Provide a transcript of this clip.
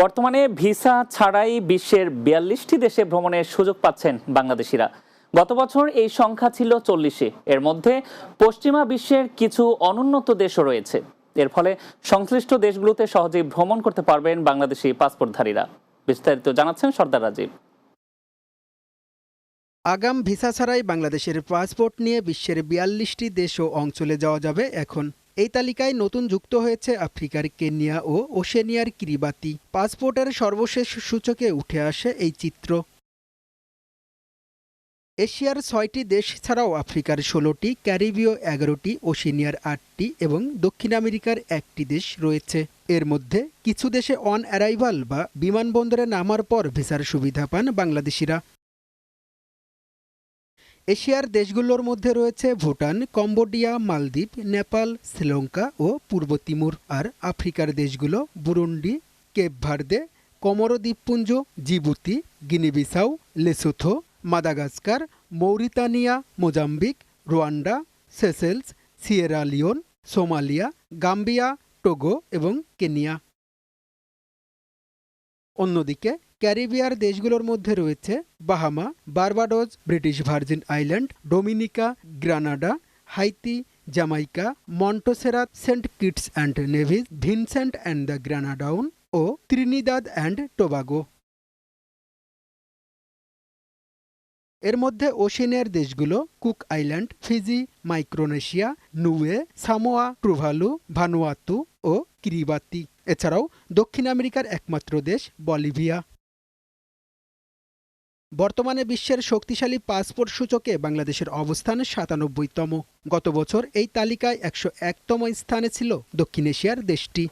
বর্তমানে ভিসা ছাড়াই বিশ্বের বিয়াল্লিশটি দেশে ভ্রমণের সুযোগ পাচ্ছেন বাংলাদেশিরা। গত বছর এই সংখ্যা ছিল চল্লিশে। এর মধ্যে পশ্চিমা বিশ্বের কিছু অনুন্নত দেশও রয়েছে। এর ফলে সংশ্লিষ্ট দেশগুলোতে সহজেই ভ্রমণ করতে পারবেন বাংলাদেশি পাসপোর্টধারীরা। বিস্তারিত জানাচ্ছেন সর্দার রাজীব। আগাম ভিসা ছাড়াই বাংলাদেশের পাসপোর্ট নিয়ে বিশ্বের বিয়াল্লিশটি দেশ ও অঞ্চলে যাওয়া যাবে এখন। এই তালিকায় নতুন যুক্ত হয়েছে আফ্রিকার কেনিয়া ও ওশেনিয়ার কিরিবাতি। পাসপোর্টের সর্বশেষ সূচকে উঠে আসে এই চিত্র। এশিয়ার ছয়টি দেশ ছাড়াও আফ্রিকার ষোলোটি, ক্যারিবীয় এগারোটি, ওশেনিয়ার আটটি এবং দক্ষিণ আমেরিকার একটি দেশ রয়েছে। এর মধ্যে কিছু দেশে অন অ্যারাইভাল বা বিমানবন্দরে নামার পর ভিসার সুবিধা পান বাংলাদেশিরা। এশিয়ার দেশগুলোর মধ্যে রয়েছে ভুটান, কম্বোডিয়া, মালদ্বীপ, নেপাল, শ্রীলঙ্কা ও পূর্ব তিমুর। আর আফ্রিকার দেশগুলো বুরুন্ডি, কেপ ভার্দে, কমরো দ্বীপপুঞ্জ, Djibouti Guinea Bissau Lesotho, Madagascar, Mauritania, Mozambique, Rwanda, Seychelles, Sierra Leone, Somalia, Gambia, Togo এবং কেনিয়া। অন্যদিকে ক্যারিবিয়ার দেশগুলোর মধ্যে রয়েছে Bahama Barbados British Virgin Island, Dominica, Grenada, Haiti Jamaica Montserrat, Saint Kitts and Nevis, Vincent and the Grenadines O Trinidad and Tobago. এর মধ্যে ওশেনিয়ার দেশগুলো Cook Island, Fiji, Micronesia, Niue, Samoa, Tuvalu, Vanuatu ও Kiribati. এছাড়াও দক্ষিণ আমেরিকার একমাত্র দেশ, Bolivia. বর্তমানে বিশ্বের শক্তিশালী পাসপোর্ট সূচকে বাংলাদেশের অবস্থান সাতানব্বইতম। গত বছর এই তালিকায় একশো একতম স্থানে ছিল দক্ষিণ এশিয়ার দেশটি।